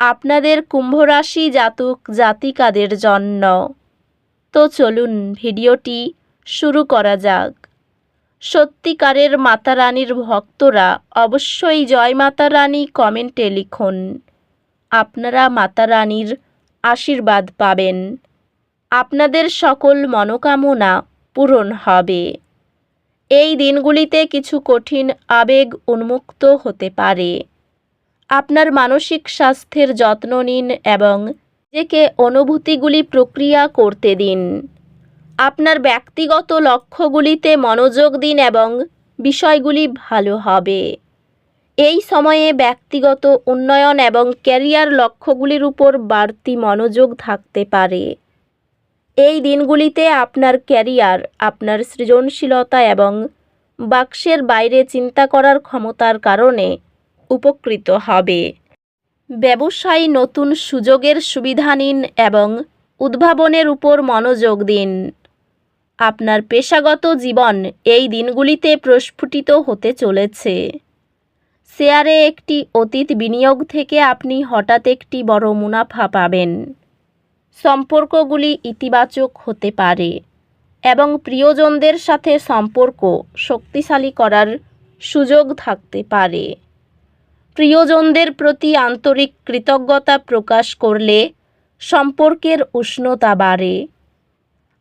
আপনাদের কুম্ভরাশি জাতক জাতিকাদের জন্য। তো চলুন ভিডিওটি শুরু করা যাক। সত্যিকারের মাতা রানীর ভক্তরা অবশ্যই জয় মাতা রানী কমেন্টে লিখুন। আপনারা মাতা রানীর আশীর্বাদ পাবেন। আপনাদের সকল মনোকামনা পূরণ হবে। এই দিনগুলিতে কিছু কঠিন আবেগ উন্মুক্ত হতে পারে। আপনার মানসিক স্বাস্থ্যের যত্ন নিন এবং নিজেকে অনুভূতিগুলি প্রক্রিয়া করতে দিন। আপনার ব্যক্তিগত লক্ষ্যগুলিতে মনোযোগ দিন এবং বিষয়গুলি ভালো হবে। এই সময়ে ব্যক্তিগত উন্নয়ন এবং ক্যারিয়ার লক্ষ্যগুলির উপর বাড়তি মনোযোগ থাকতে পারে। এই দিনগুলিতে আপনার ক্যারিয়ার, আপনার সৃজনশীলতা এবং বাক্সের বাইরে চিন্তা করার ক্ষমতার কারণে উপকৃত হবে। ব্যবসায়ী নতুন সুযোগের সুবিধা নিন এবং উদ্ভাবনের উপর মনোযোগ দিন। আপনার পেশাগত জীবন এই দিনগুলিতে প্রস্ফুটিত হতে চলেছে। শেয়ারে একটি অতীত বিনিয়োগ থেকে আপনি হঠাৎ একটি বড় মুনাফা পাবেন। সম্পর্কগুলি ইতিবাচক হতে পারে এবং প্রিয়জনদের সাথে সম্পর্ক শক্তিশালী করার সুযোগ থাকতে পারে। প্রিয়জনদের প্রতি আন্তরিক কৃতজ্ঞতা প্রকাশ করলে সম্পর্কের উষ্ণতা বাড়ে।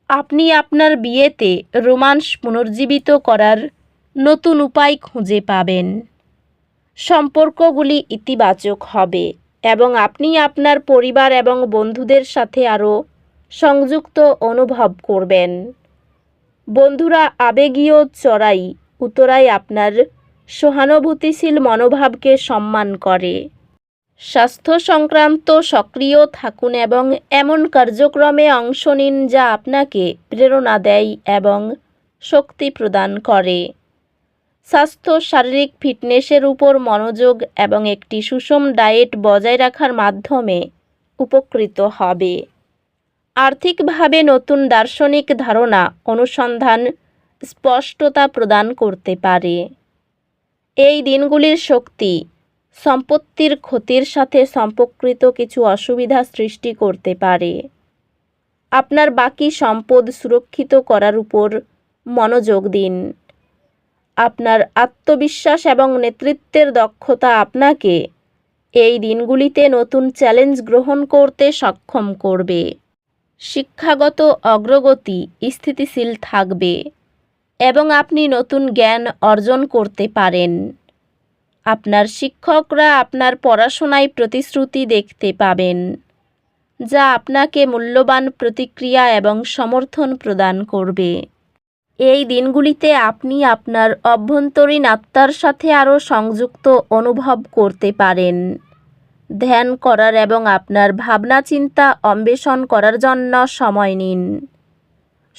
আপনি আপনার বিয়েতে রোমান্স পুনর্জীবিত করার নতুন উপায় খুঁজে পাবেন। সম্পর্কগুলি ইতিবাচক হবে এবং আপনি আপনার পরিবার এবং বন্ধুদের সাথে আরও সংযুক্ত অনুভব করবেন। বন্ধুরা আবেগীয় চড়াই উতরাই আপনার সহানুভূতিশীল মনোভাবকে সম্মান করে। স্বাস্থ্য সংক্রান্ত সক্রিয় থাকুন এবং এমন কার্যক্রমে অংশ নিন যা আপনাকে প্রেরণা দেয় এবং শক্তি প্রদান করে। স্বাস্থ্য, শারীরিক ফিটনেসের উপর মনোযোগ এবং একটি সুষম ডায়েট বজায় রাখার মাধ্যমে উপকৃত হবে। আর্থিকভাবে নতুন দার্শনিক ধারণা অনুসন্ধান স্পষ্টতা প্রদান করতে পারে। এই দিনগুলির শক্তি, সম্পত্তির ক্ষতির সাথে সম্পর্কিত কিছু অসুবিধা সৃষ্টি করতে পারে। আপনার বাকি সম্পদ সুরক্ষিত করার উপর মনোযোগ দিন। আপনার আত্মবিশ্বাস এবং নেতৃত্বের দক্ষতা আপনাকে এই দিনগুলিতে নতুন চ্যালেঞ্জ গ্রহণ করতে সক্ষম করবে। শিক্ষাগত অগ্রগতি স্থিতিশীল থাকবে। এবং আপনি নতুন জ্ঞান অর্জন করতে পারেন। আপনার শিক্ষকরা আপনার পড়াশোনায় প্রতিশ্রুতি দেখতে পাবেন, যা আপনাকে মূল্যবান প্রতিক্রিয়া এবং সমর্থন প্রদান করবে। এই দিনগুলিতে আপনি আপনার অভ্যন্তরীণ আত্মার সাথে আরও সংযুক্ত অনুভব করতে পারেন। ধ্যান করার এবং আপনার ভাবনা চিন্তা অন্বেষণ করার জন্য সময় নিন।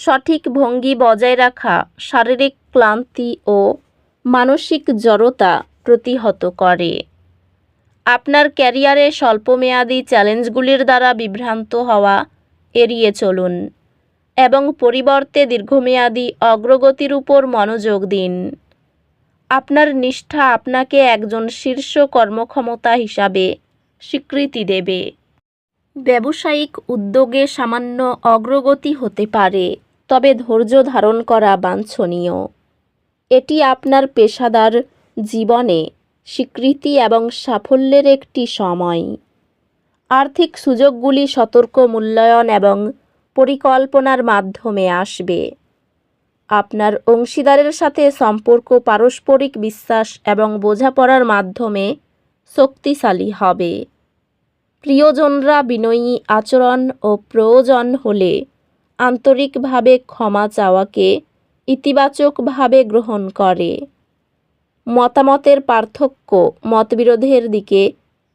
সঠিক ভঙ্গি বজায় রাখা, শারীরিক ক্লান্তি ও মানসিক জড়তা প্রতিহত করে। আপনার ক্যারিয়ারে স্বল্পমেয়াদী চ্যালেঞ্জগুলির দ্বারা বিভ্রান্ত হওয়া এড়িয়ে চলুন এবং পরিবর্তে দীর্ঘমেয়াদী অগ্রগতির উপর মনোযোগ দিন। আপনার নিষ্ঠা আপনাকে একজন শীর্ষ কর্মক্ষমতা হিসাবে স্বীকৃতি দেবে। ব্যবসায়িক উদ্যোগে সামান্য অগ্রগতি হতে পারে। তবে ধৈর্য ধারণ করা বাঞ্ছনীয়। এটি আপনার পেশাদার জীবনে স্বীকৃতি এবং সাফল্যের একটি সময়। আর্থিক সুযোগগুলি সতর্ক মূল্যায়ন এবং পরিকল্পনার মাধ্যমে আসবে। আপনার অংশীদারের সাথে সম্পর্ক, পারস্পরিক বিশ্বাস এবং বোঝাপড়ার মাধ্যমে শক্তিশালী হবে। প্রিয়জনরা বিনয়ী আচরণ ও প্রয়োজন হলে আন্তরিকভাবে ক্ষমা চাওয়াকে ইতিবাচকভাবে গ্রহণ করে। মতামতের পার্থক্য মতবিরোধের দিকে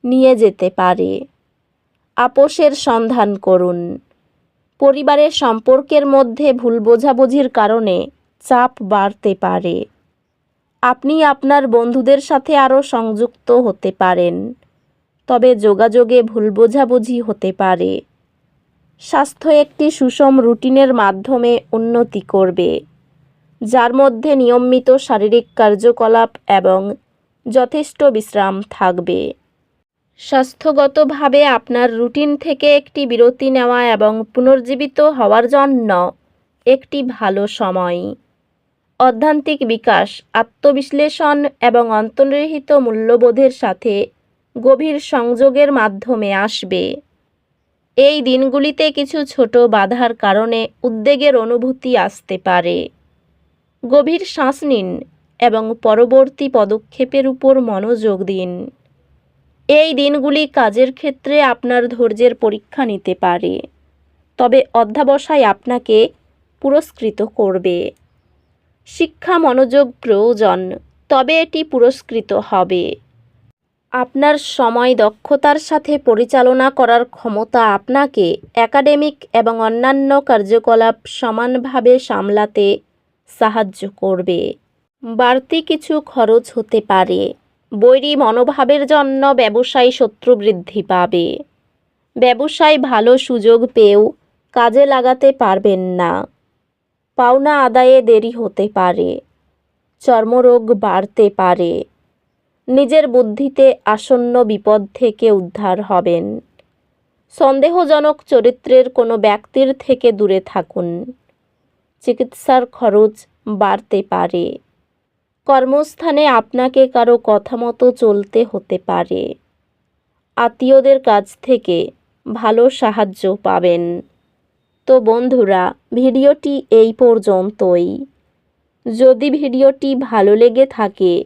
নিয়ে যেতে পারে। আপোষের সন্ধান করুন। পরিবারের সম্পর্কের মধ্যে ভুল বোঝাবুঝির কারণে চাপ বাড়তে পারে। আপনি আপনার বন্ধুদের সাথে আরও সংযুক্ত হতে পারেন, তবে যোগাযোগে ভুল বোঝাবুঝি হতে পারে। স্বাস্থ্য একটি সুষম রুটিনের মাধ্যমে উন্নতি করবে, যার মধ্যে নিয়মিত শারীরিক কার্যকলাপ এবং যথেষ্ট বিশ্রাম থাকবে। স্বাস্থ্যগতভাবে আপনার রুটিন থেকে একটি বিরতি নেওয়া এবং পুনর্জীবিত হওয়ার জন্য একটি ভালো সময়। অধ্যান্তিক বিকাশ, আত্মবিশ্লেষণ এবং অন্তর্নিহিত মূল্যবোধের সাথে গভীর সংযোগের মাধ্যমে আসবে। এই দিনগুলিতে কিছু ছোট বাধার কারণে উদ্বেগের অনুভূতি আসতে পারে। গভীর শ্বাস নিন এবং পরবর্তী পদক্ষেপের উপর মনোযোগ দিন। এই দিনগুলি কাজের ক্ষেত্রে আপনার ধৈর্যের পরীক্ষা নিতে পারে, তবে অধ্যাবসায় আপনাকে পুরস্কৃত করবে। শিক্ষা মনোযোগ প্রয়োজন, তবে এটি পুরস্কৃত হবে। আপনার সময় দক্ষতার সাথে পরিচালনা করার ক্ষমতা আপনাকে একাডেমিক এবং অন্যান্য কার্যকলাপ সমানভাবে সামলাতে সাহায্য করবে। বাড়তি কিছু খরচ হতে পারে। বৈরী মনোভাবের জন্য ব্যবসায় শত্রু বৃদ্ধি পাবে। ব্যবসায় ভালো সুযোগ পেয়েও কাজে লাগাতে পারবেন না। পাওনা আদায়ে দেরি হতে পারে। চর্মরোগ বাড়তে পারে। নিজের বুদ্ধিতে আসন্ন বিপদ থেকে উদ্ধার হবেন। সন্দেহজনক চরিত্রের কোনো ব্যক্তির থেকে দূরে থাকুন। চিকিৎসার খরচ বাড়তে পারে। কর্মস্থানে আপনাকে কারও কথা মতো চলতে হতে পারে। আত্মীয়দের কাছ থেকে ভালো সাহায্য পাবেন। তো বন্ধুরা, ভিডিওটি এই পর্যন্তই। যদি ভিডিওটি ভালো লেগে থাকে